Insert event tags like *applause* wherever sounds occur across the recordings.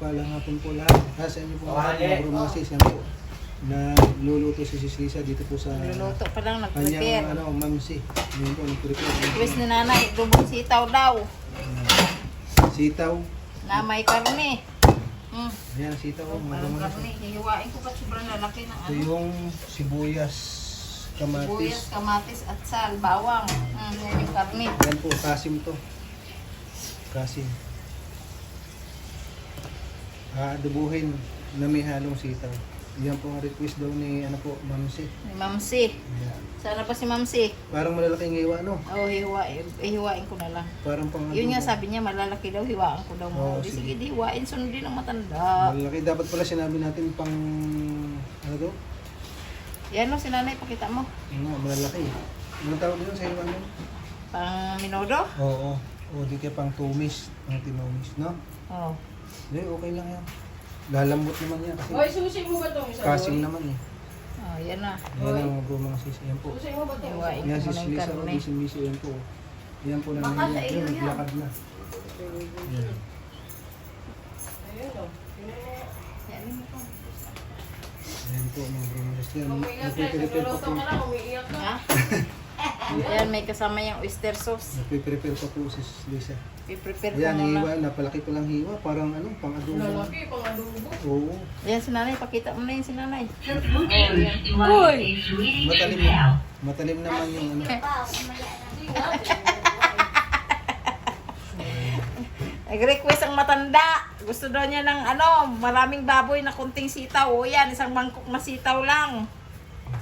mapagpalang hapon po lahat. Ha, sa inyo po mga bromasis, yan po. Na luluto si Sis Lisa dito po sa Luluto pa lang, kanyang nag-prepare. ano, mamsi. Ngayon po, nag-prepare. Request ni nanay, dubong sitaw daw. Sitaw. Na may karne. Hmm. Ayan, sitaw. Mga Walang bromasis. karne. Hihiwain ko pa sobrang lalaki ng Ito ano. yung sibuyas, Buyas, kamatis. kamatis at sal, bawang. Hmm, yan yung karne. Yan po, kasim to. Kasim. Aadubuhin na may halong sitaw. Yan po ang request daw ni ano po, Mamsi. Ni Mamsi. Ayan. Sana pa si Mamsi. Parang malalaking hiwa, no? Oh, hihiwain, hihiwain ko na lang. Parang pang Yun nga sabi niya, malalaki daw, hiwaan ko daw mo. Oo, Di, sige. sige, di, hiwain, sundin ang matanda. Malalaki. Dapat pala sinabi natin pang, ano daw? Yan o, si nanay, pakita mo. Ano, malalaki. Ano tawag yun sa hiwa nun? Pang minodo? Oo. O, di kaya pang tumis. Pang tinomis, no? Oh. Hindi, okay lang yan. Lalambot naman yan kasi Hoy, susi mo ba itong isa kasim doon? naman eh. Oh, yan na. Yan ang mga bro mga sis. Yan po. Susi mo ba itong isa? Yan ko si muna yung Lisa o karne. yan po. Yan po na Baka sa iyo Yan, yan. naglakad na. Yan. Ayun o. Yan, yun po. Yan po mga bro mga sis. Yan, Umiiyak pa Nagluluto po. ka lang, umiiyak ka. Ha? *laughs* Ayan, may kasama yung oyster sauce. Nagpiprepare pa po si Lisa. I-prepare ko Ayan, muna. hiwa. Napalaki pa lang hiwa. Parang ano, pang adobo. Lalaki, pang adobo. Oo. Ayan, si nanay, pakita mo na yun si nanay. Uy! Matalim na. Matalim naman yung ano. *laughs* Nag-request ang matanda. Gusto daw niya ng ano, maraming baboy na kunting sitaw. O yan, isang mangkok na sitaw lang.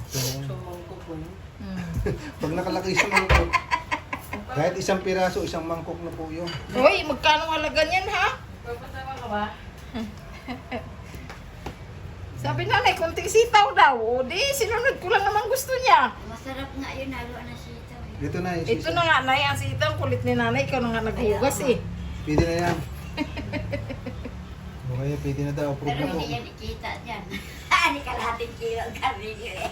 So, So, mangkok po. no? Hmm. Pag nakalaki sa mangkok, kahit isang piraso, isang mangkok na po yun. Hoy, magkano halaga niyan ha? Papatawa ka ba? *laughs* Sabi nanay, kunting sitaw daw. O di, sinunod ko lang naman gusto niya. Masarap nga yun, halo na sitaw eh. Ito na yung Ito sisa. na nga, nay, ang sitaw. Kulit ni nanay, ikaw na nga naghugas eh. Pwede na yan. *laughs* Okay, pwede na daw. Approve Pero na po. hindi yan ikita dyan. *laughs* Hindi kalahating kilo ang karne nyo eh.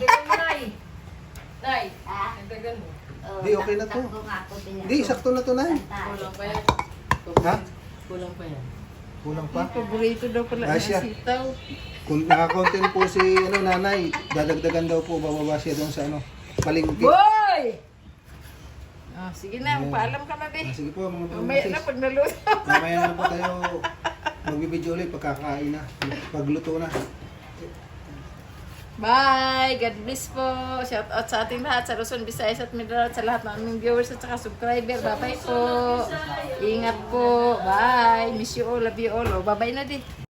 Dagdagan mo, Nay. Nay, Ha? dagdagan mo. Oh, Di, okay na to. takbo nga ako Hindi, sakto na to na. Kulang pa yan. Ha? Kulang pa yan. Kulang pa. Paborito daw pala ng Asya. sitaw. Kung nakakontent po si ano, nanay, dadagdagan daw po, bababa siya doon sa ano, palingki. Boy! Ah, sige na, paalam ka na Ah, din. sige po, mga Mamaya na pamasis. pag naluto. Mamaya na po tayo magbibideo ulit pagkakain na, pagluto na. Bye! God bless po. Shout out sa ating lahat sa Luzon, Visayas at Mindanao sa lahat ng aming viewers at saka subscriber. Bye-bye po. Ingat po. Bye. Miss you all. Love you all. Oh, Bye-bye na din.